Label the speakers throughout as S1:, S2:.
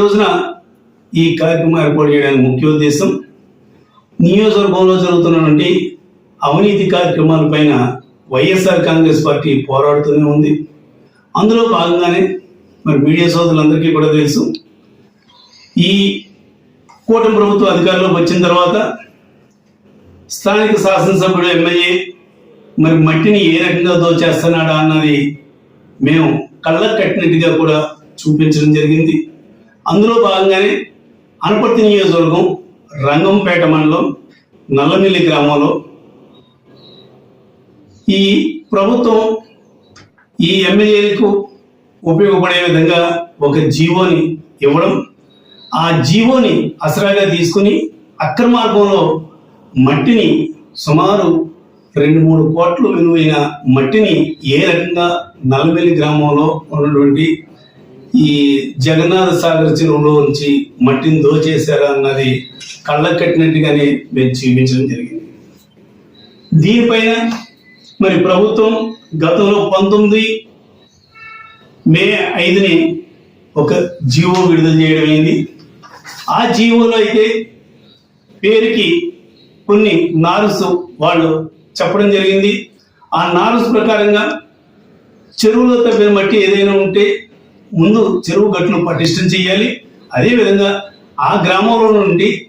S1: రోజున ఈ కార్యక్రమం ఏర్పాటు చేయడానికి ముఖ్య ఉద్దేశం నియోజకవర్గంలో జరుగుతున్నటువంటి అవినీతి కార్యక్రమాలపైన వైఎస్ఆర్ కాంగ్రెస్ పార్టీ పోరాడుతూనే ఉంది. అందులో భాగంగానే మరి మీడియా సోదరులందరికీ కూడా తెలుసు. ఈ కూటమి ప్రభుత్వం అధికారంలోకి వచ్చిన తర్వాత స్థానిక శాసనసభ్యుడు ఎమ్మెల్యే మరి మట్టిని ఏ రకంగా దోచేస్తున్నాడా అన్నది మేము కళ్ళకు కట్టినట్టుగా కూడా చూపించడం జరిగింది. అందులో భాగంగానే అనపర్తి నియోజకవర్గం రంగంపేట మండలం నల్లమిల్లి గ్రామంలో ఈ ప్రభుత్వం ఈ ఎమ్మెల్యేలకు ఉపయోగపడే విధంగా ఒక జీవోని ఇవ్వడం ఆ జీవోని అసరాగా తీసుకుని అక్రమార్గంలో మట్టిని సుమారు రెండు మూడు కోట్ల విలువైన మట్టిని ఏ రకంగా నల్లవెల్లి గ్రామంలో ఉన్నటువంటి ఈ జగన్నాథ సాగర్ చెరువులో నుంచి మట్టిని దోచేశారా అన్నది కళ్ళకు కట్టినట్టుగానే మేము చూపించడం జరిగింది. దీనిపైన మరి ప్రభుత్వం గతంలో పంతొమ్మిది మే ఐదుని ఒక జీవో విడుదల చేయడం అయింది. ఆ జీవోలో అయితే పేరుకి కొన్ని నారుస్ వాళ్ళు చెప్పడం జరిగింది. ఆ నారుస్ ప్రకారంగా చెరువులో తప్పిన మట్టి ఏదైనా ఉంటే ముందు చెరువు గట్టును పటిష్టం చేయాలి. అదేవిధంగా ఆ గ్రామంలో నుండి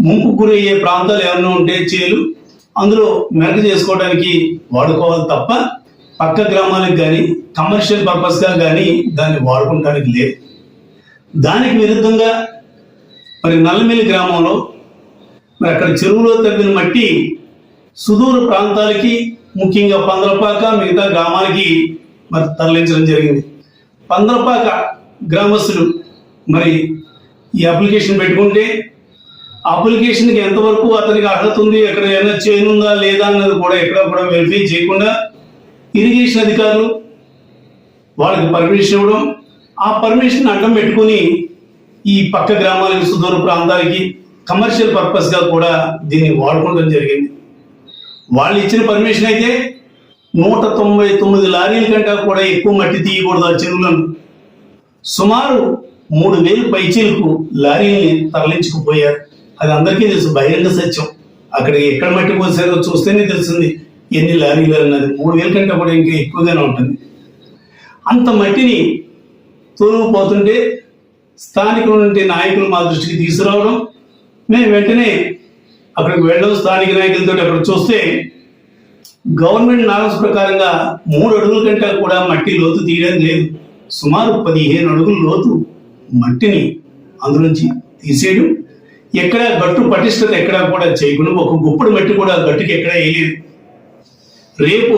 S1: ముంపు గురయ్యే ప్రాంతాలు ఏమైనా ఉంటే చేలు. అందులో మెరక చేసుకోవడానికి వాడుకోవాలి తప్ప పక్క గ్రామాలకు కానీ కమర్షియల్ పర్పస్గా కానీ దాన్ని వాడుకోవడానికి లేదు. దానికి విరుద్ధంగా మరి నల్లమిల్లి గ్రామంలో మరి అక్కడ చెరువులో తవ్విన మట్టి సుదూర ప్రాంతాలకి ముఖ్యంగా పందలపాక మిగతా గ్రామాలకి మరి తరలించడం జరిగింది. పందరపాక గ్రామస్తులు మరి ఈ అప్లికేషన్ పెట్టుకుంటే ఆ అప్లికేషన్కి ఎంతవరకు అతనికి అర్హత ఉంది ఎక్కడ ఏమైనా చేయనుందా లేదా అన్నది కూడా ఎక్కడ కూడా వెరిఫై చేయకుండా ఇరిగేషన్ అధికారులు వాళ్ళకి పర్మిషన్ ఇవ్వడం ఆ పర్మిషన్ అడ్డం పెట్టుకుని ఈ పక్క గ్రామాలకి సుదూర ప్రాంతాలకి కమర్షియల్ పర్పస్గా కూడా దీన్ని వాడుకోవడం జరిగింది. వాళ్ళు ఇచ్చిన పర్మిషన్ అయితే నూట తొంభై తొమ్మిది లారీల కంటే కూడా ఎక్కువ మట్టి తీయకూడదు ఆ చెరువులను. సుమారు మూడు వేలు పైచీలకు లారీల్ని తరలించుకుపోయారు. అది అందరికీ తెలుసు బహిరంగ సత్యం. అక్కడ ఎక్కడ మట్టి పోసారో చూస్తేనే తెలిసింది ఎన్ని లారీలు అన్నది. మూడు వేల కంటే కూడా ఇంకా ఎక్కువగానే ఉంటుంది. అంత మట్టిని తోలుకుపోతుంటే స్థానికుల నాయకులు మా దృష్టికి తీసుకురావడం మేము వెంటనే అక్కడికి వెళ్ళడం స్థానిక నాయకులతో అక్కడ చూస్తే గవర్నమెంట్ నార్మ్స్ ప్రకారంగా మూడు అడుగుల కంటే కూడా మట్టి లోతు తీయడం లేదు. సుమారు పదిహేను అడుగుల లోతు మట్టిని అందులోంచి తీసేయడం. ఎక్కడ గట్టు పటిష్టత ఎక్కడా కూడా చేయకుండా ఒక గుప్పుడు మట్టి కూడా గట్టుకి ఎక్కడా వేయలేదు. రేపు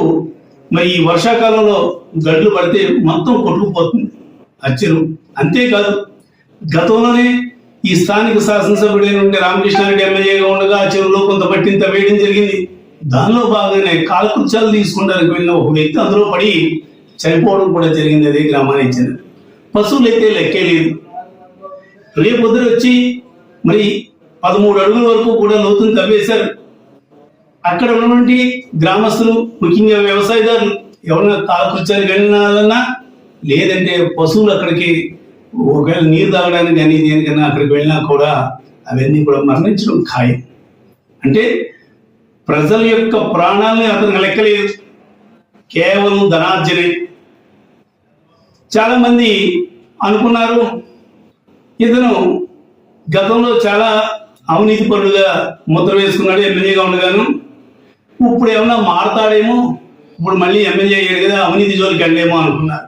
S1: మరి ఈ వర్షాకాలంలో గడ్లు పడితే మొత్తం కొట్టుకుపోతుంది అచ్చరు. అంతేకాదు గతంలోనే ఈ స్థానిక శాసనసభ్యుడైన ఉండే రామకృష్ణారెడ్డి ఎమ్మెల్యేగా ఉండగా ఆ చెరువులో కొంత ఇంత వేయడం జరిగింది. దానిలో భాగంగానే కాలకృత్యాలు తీసుకోవడానికి వెళ్ళిన ఒక వ్యక్తి అందులో పడి చనిపోవడం కూడా జరిగింది అదే గ్రామానికి చెందిన పశువులు అయితే లెక్కే లేదు. రేపు పొద్దున వచ్చి మరి పదమూడు అడుగుల వరకు కూడా లోతుని తవ్వేశారు. అక్కడ ఉన్నటువంటి గ్రామస్తులు ముఖ్యంగా వ్యవసాయదారులు ఎవరైనా కాలకృత్యాలు వెళ్ళినాలన్నా లేదంటే పశువులు అక్కడికి ఒకవేళ నీరు తాగడానికి కానీ దేనికన్నా అక్కడికి వెళ్ళినా కూడా అవన్నీ కూడా మరణించడం ఖాయం. అంటే ప్రజల యొక్క ప్రాణాలని అతనికి లెక్కలేదు. కేవలం ధనార్జనే. చాలామంది అనుకున్నారు ఇతను గతంలో చాలా అవినీతి పరుడుగా ముద్ర వేసుకున్నాడు ఎమ్మెల్యేగా ఉండగాను. ఇప్పుడు ఏమన్నా మారతాడేమో ఇప్పుడు మళ్ళీ ఎమ్మెల్యే అయ్యాడు కదా అవినీతి జోలికి వెళ్ళేమో అనుకున్నారు.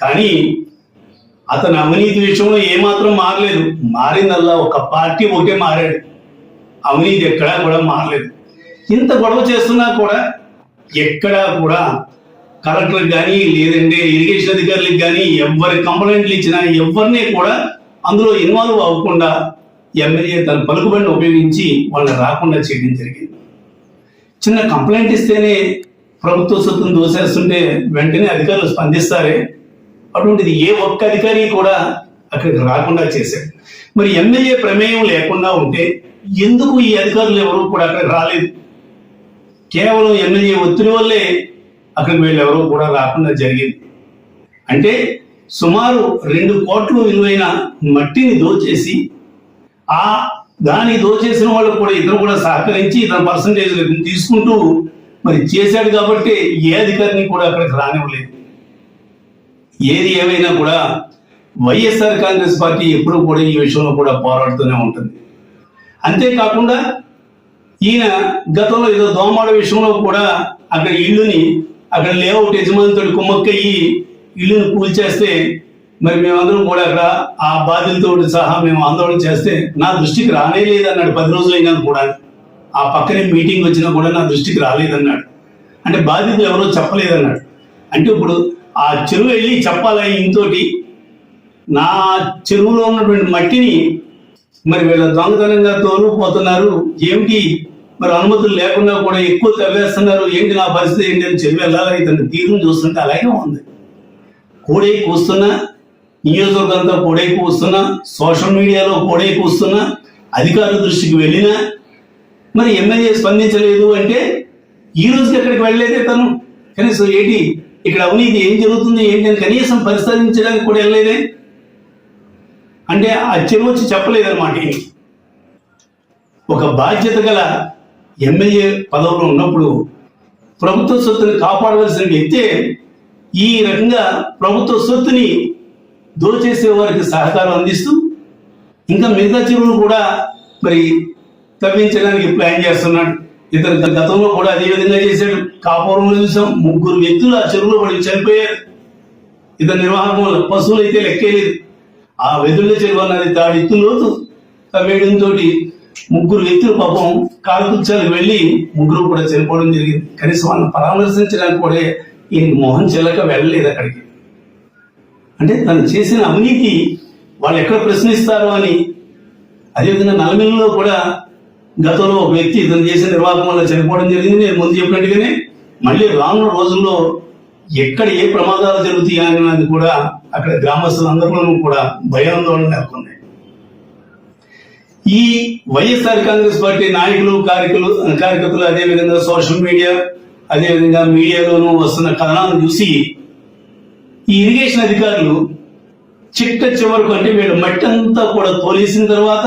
S1: కానీ అతను అవినీతి విషయంలో ఏమాత్రం మారలేదు. మారిందల్లా ఒక పార్టీ ఒకే మారాడు. అవినీతి ఎక్కడా కూడా మారలేదు. ఇంత గొడవ చేస్తున్నా కూడా ఎక్కడా కూడా కలెక్టర్కి కానీ లేదంటే ఇరిగేషన్ అధికారులకు కానీ ఎవరి కంప్లైంట్లు ఇచ్చినా ఎవరిని కూడా అందులో ఇన్వాల్వ్ అవ్వకుండా ఎమ్మెల్యే తన పలుకుబడిని ఉపయోగించి వాళ్ళని రాకుండా చేయడం జరిగింది. చిన్న కంప్లైంట్ ఇస్తేనే ప్రభుత్వ సొత్తును దోసేస్తుంటే వెంటనే అధికారులు స్పందిస్తారే. అటువంటిది ఏ ఒక్క అధికారి కూడా అక్కడికి రాకుండా చేశారు మరి ఎమ్మెల్యే ప్రమేయం లేకుండా ఉంటే ఎందుకు ఈ అధికారులు ఎవరు కూడా అక్కడికి రాలేదు? కేవలం ఎమ్మెల్యే ఒత్తిడి వల్లే అక్కడికి వీళ్ళు ఎవరు కూడా రాకుండా జరిగింది. అంటే సుమారు రెండు కోట్లు విలువైన మట్టిని దోచేసి ఆ దాన్ని దోచేసిన వాళ్ళు కూడా ఇతను కూడా సహకరించి ఇతర పర్సంటేజ్ తీసుకుంటూ మరి చేశాడు కాబట్టి ఏ అధికారిని కూడా అక్కడికి రానివ్వలేదు. ఏది ఏమైనా కూడా వైఎస్ఆర్ కాంగ్రెస్ పార్టీ ఎప్పుడు కూడా ఈ విషయంలో కూడా పోరాడుతూనే ఉంటుంది. అంతేకాకుండా ఈయన గతంలో ఏదో దోమాడ విషయంలో కూడా అక్కడ ఇల్లుని అక్కడ లేఅవుట్ యజమానితో కుమ్మక్కయ్యి ఇల్లుని కూల్చేస్తే మరి మేమందరం కూడా అక్కడ ఆ బాధ్యులతో సహా మేము ఆందోళన చేస్తే నా దృష్టికి రానే లేదన్నాడు. పది రోజులు అయినా కూడా ఆ పక్కనే మీటింగ్ వచ్చినా కూడా నా దృష్టికి రాలేదన్నాడు. అంటే బాధ్యతలు ఎవరో చెప్పలేదన్నాడు. అంటే ఇప్పుడు ఆ చెరువు వెళ్ళి చెప్పాలా ఇంతోటి నా చెరువులో ఉన్నటువంటి మట్టిని మరి వీళ్ళ దొంగతనంగా తోలుకుపోతున్నారు. ఏమిటి? మరి అనుమతులు లేకుండా కూడా ఎక్కువ తవ్వేస్తున్నారు. ఏంటి నా పరిస్థితి ఏంటి అని చెప్పి వెళ్ళాలి. ఇతని తీరును చూస్తుంటే అలాగే ఉంది. కోడే కూస్తున్నా నియోజకవర్గంతో అంతా కోడే కూస్తున్నా సోషల్ మీడియాలో కోడే కూస్తున్నా అధికారుల దృష్టికి వెళ్ళినా మరి ఎమ్మెల్యే స్పందించలేదు అంటే ఈ రోజుకి ఎక్కడికి వెళ్ళలేదే తను. కనీసం ఏంటి ఇక్కడ అవినీతి ఏం జరుగుతుంది ఏంటి అని కనీసం పరిశీలించడానికి కూడా వెళ్ళలేదే. అంటే ఆ చెరువు వచ్చి చెప్పలేదన్నమాట. ఒక బాధ్యత గల ఎమ్మెల్యే పదవిలో ఉన్నప్పుడు ప్రభుత్వ సొత్తుని కాపాడవలసిన వ్యక్తే ఈ రకంగా ప్రభుత్వ సొత్తుని దోచేసే వారికి సహకారం అందిస్తూ ఇంకా మిగతా చెరువులు కూడా మరి తవ్వించడానికి ప్లాన్ చేస్తున్నాడు. ఇతను గతంలో కూడా అదే విధంగా చేశాడు. కాపురంలో చూసాం. ముగ్గురు వ్యక్తులు ఆ చెరువులో పడి చనిపోయారు. ఇతని నిర్వాహకం వల్ల పశువులు అయితే లెక్కేలేదు ఆ వెదుళ్ళ చెరువు అన్నది దాడి ఎత్తు లోతు తవ్వేయడంతో ముగ్గురు వ్యక్తులు పాపం కాలకృత్యాలకు వెళ్ళి ముగ్గురు కూడా చనిపోవడం జరిగింది. కనీసం వాళ్ళని పరామర్శించడానికి కూడా ఈయన మోహన్ చెల్లక వెళ్ళలేదు అక్కడికి. అంటే తను చేసిన అవినీతి వాళ్ళు ఎక్కడ ప్రశ్నిస్తారు అని అదేవిధంగా నలమిలలో కూడా గతంలో ఒక వ్యక్తి ఇతను చేసిన నిర్వాహకం వల్ల చనిపోవడం జరిగింది. నేను ముందు చెప్పినట్టుగానే మళ్ళీ రానున్న రోజుల్లో ఎక్కడ ఏ ప్రమాదాలు జరుగుతాయి అన్నది కూడా అక్కడ గ్రామస్తులందరిలోనూ కూడా భయాందోళన నెలకొంది ఈ వైఎస్ఆర్ కాంగ్రెస్ పార్టీ నాయకులు కార్యకులు కార్యకర్తలు అదేవిధంగా సోషల్ మీడియా అదేవిధంగా మీడియాలోనూ వస్తున్న కథనాలను చూసి ఈ ఇరిగేషన్ అధికారులు చిట్ట చివరకు అంటే వీళ్ళు మట్టి అంతా కూడా తోలేసిన తర్వాత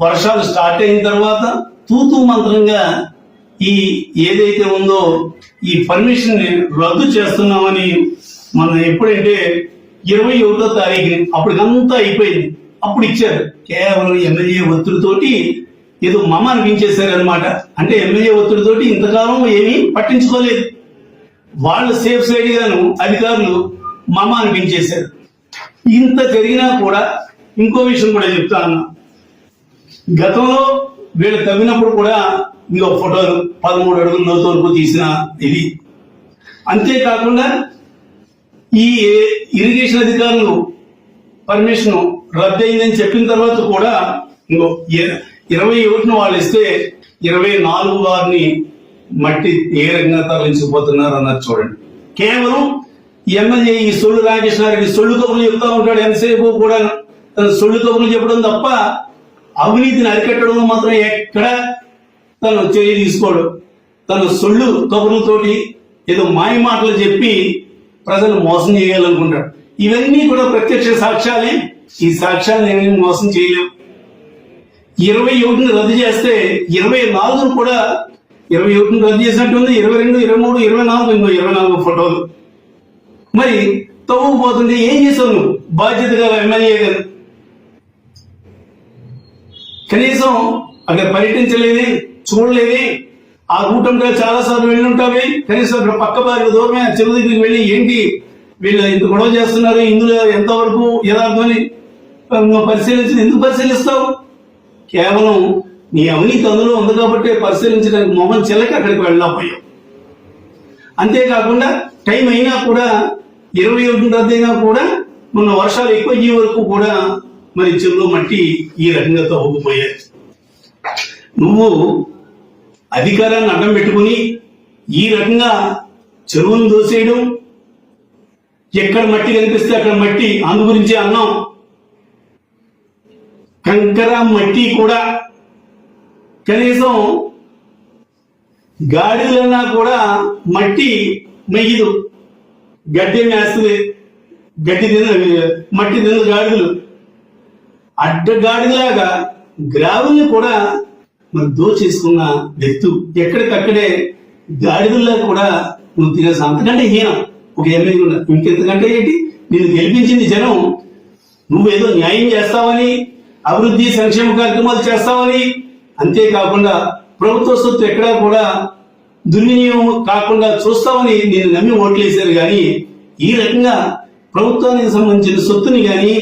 S1: వర్షాలు స్టార్ట్ అయిన తర్వాత తూతూ మంత్రంగా ఈ ఏదైతే ఉందో ఈ పర్మిషన్ని రద్దు చేస్తున్నామని మనం ఎప్పుడంటే ఇరవై ఒకటో తారీఖు అప్పటికంతా అయిపోయింది. అప్పుడు ఇచ్చారు కేవలం ఎమ్మెల్యే ఒత్తిడితోటి ఏదో మమ అనిపించేశారు అనమాట అంటే ఎమ్మెల్యే ఒత్తిడితోటి ఇంతకాలం ఏమీ పట్టించుకోలేదు. వాళ్ళు సేఫ్ సైడ్ గాను అధికారులు మమ అనిపించేశారు. ఇంత జరిగినా కూడా ఇంకో విషయం కూడా చెప్తాను గతంలో వీళ్ళు తవ్వినప్పుడు కూడా ఇంకో ఫోటోలు పదమూడు అడుగుల లోతు వరకు తీసిన ఇది. అంతేకాకుండా ఈ ఇరిగేషన్ అధికారులు పర్మిషన్ రద్దు అయిందని చెప్పిన తర్వాత కూడా ఇంకో ఇరవై ఒకటిని వాళ్ళు ఇస్తే ఇరవై నాలుగు వారిని మట్టి ఏ రంగా తరలించిపోతున్నారు అన్నారు చూడండి. కేవలం ఎమ్మెల్యే ఈ సొల్లు రామకృష్ణారెడ్డి సొల్లు కబుర్లు చెప్తా ఉంటాడు ఎంతసేపు కూడా తన సొల్లు కబుర్లు చెప్పడం తప్ప అవినీతిని అరికట్టడంలో మాత్రం ఎక్కడ తను చర్య తీసుకోడు. తన సొల్లు కబుర్లతోటి ఏదో మాయ మాటలు చెప్పి ప్రజలు మోసం చేయాలనుకుంటాడు ఇవన్నీ కూడా ప్రత్యక్ష సాక్ష్యాలే. ఈ సాక్ష్యాలు నేను మోసం చేయలేం. ఇరవై ఒకటిని రద్దు చేస్తే ఇరవై నాలుగును కూడా ఇరవై ఒకటిని రద్దు చేసినట్టుంది ఇరవై రెండు ఇరవై మూడు ఇరవై నాలుగు ఇంకో ఇరవై నాలుగు ఫోటోలు. మరి తవ్వుకుపోతుంది ఏం చేసావు నువ్వు? బాధ్యత గల ఎమ్మెల్యే గారు. కనీసం అక్కడ పర్యటించలేదే చూడలేదే. ఆ రూట్ అంటే చాలా సార్లు వెళ్ళి ఉంటావే. కనీసం అక్కడ పక్క బారి దూరమే చెరువు దగ్గరికి వెళ్ళి ఏంటి? వీళ్ళు ఇంత గొడవ చేస్తున్నారు ఇందులో ఎంతవరకు యథార్థమని పరిశీలించి ఎందుకు పరిశీలిస్తావు? కేవలం నీ అవినీతి అందులో ఉంది కాబట్టి పరిశీలించడానికి మొహం చెల్లకి అక్కడికి వెళ్ళకపోయావు అంతేకాకుండా టైం అయినా కూడా ఇరవై ఒకటి రద్దు అయినా కూడా మొన్న వర్షాలు ఎక్కువ అయ్యే వరకు కూడా మరి చెరువులో మట్టి ఈ రకంగా తవ్వుకుపోయాయి. నువ్వు అధికారాన్ని అడ్డం పెట్టుకుని ఈ రకంగా చెరువును దోసేయడం ఎక్కడ మట్టి కనిపిస్తే అక్కడ మట్టి. అందు గురించి అన్నాం. కంకర మట్టి కూడా కనీసం గాడిలన్నా కూడా మట్టి మెయ్యదు గడ్డి మేస్తుంది. గడ్డి తిన్న మట్టి తిన్న గాడిదలు. అడ్డగాడిలాగా గ్రావుల్ని కూడా మనం దోచేసుకున్న వ్యక్తు. ఎక్కడికక్కడే గాడిదల్లా కూడా నువ్వు తినే అంతకంటే హీనం. ఒక ఎమ్మెల్యే ఉన్నా ఇంకెంతకంటే ఏంటి? నిన్ను గెలిపించింది జనం. నువ్వేదో న్యాయం చేస్తావని అభివృద్ధి సంక్షేమ కార్యక్రమాలు చేస్తావని. అంతేకాకుండా ప్రభుత్వ సొత్తు ఎక్కడా కూడా దుర్వినియోగం కాకుండా చూస్తామని నేను నమ్మి ఓట్లేశారు. కానీ ఈ రకంగా ప్రభుత్వానికి సంబంధించిన సొత్తుని కానీ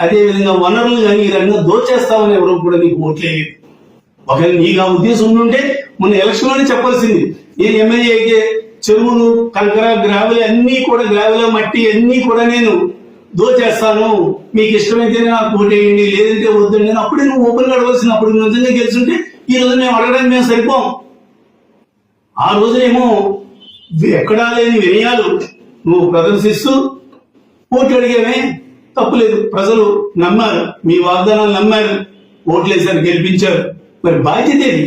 S1: అదేవిధంగా వనరులు కానీ ఈ రకంగా దోచేస్తామని ఎవరు కూడా నీకు ఓట్లేదు ఒకవేళ నీకు ఆ ఉద్దేశం ఉంటే మొన్న ఎలక్షన్లోనే చెప్పాల్సింది. నేను ఎమ్మెల్యే అయితే చెరువులు కంకర గ్రావెల్ అన్ని కూడా గ్రావెల్ మట్టి అన్ని కూడా నేను దోచేస్తాను. మీకు ఇష్టమైతే నాకు ఓటేయండి లేదంటే వద్దండి నేను అప్పుడే నువ్వు ఓపెన్ అడవలసింది అప్పుడు నిజంగా గెలుచుంటే ఈ రోజు మేము అడగడానికి మేము సరిపోం. ఆ రోజునేమో ఎక్కడా లేని వినయాలు నువ్వు ప్రదర్శిస్తూ ఓట్లు అడిగామే. తప్పులేదు ప్రజలు నమ్మారు మీ వాగ్దానాలు నమ్మారు ఓట్లేసారు గెలిపించారు. మరి బాధ్యత ఏది?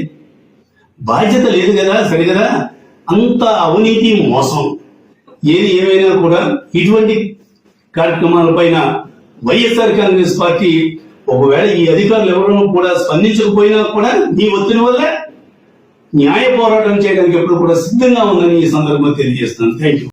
S1: బాధ్యత లేదు కదా సరి కదా అంత అవినీతి మోసం. ఏది ఏమైనా కూడా ఇటువంటి కార్యక్రమాల పైన వైఎస్ఆర్ కాంగ్రెస్ పార్టీ ఒకవేళ ఈ అధికారులు ఎవరూ కూడా స్పందించకపోయినా కూడా నీ ఒత్తిడి వల్ల న్యాయ పోరాటం చేయడానికి ఎప్పుడు కూడా సిద్ధంగా ఉందని ఈ సందర్భంగా తెలియజేస్తున్నాను. Thank you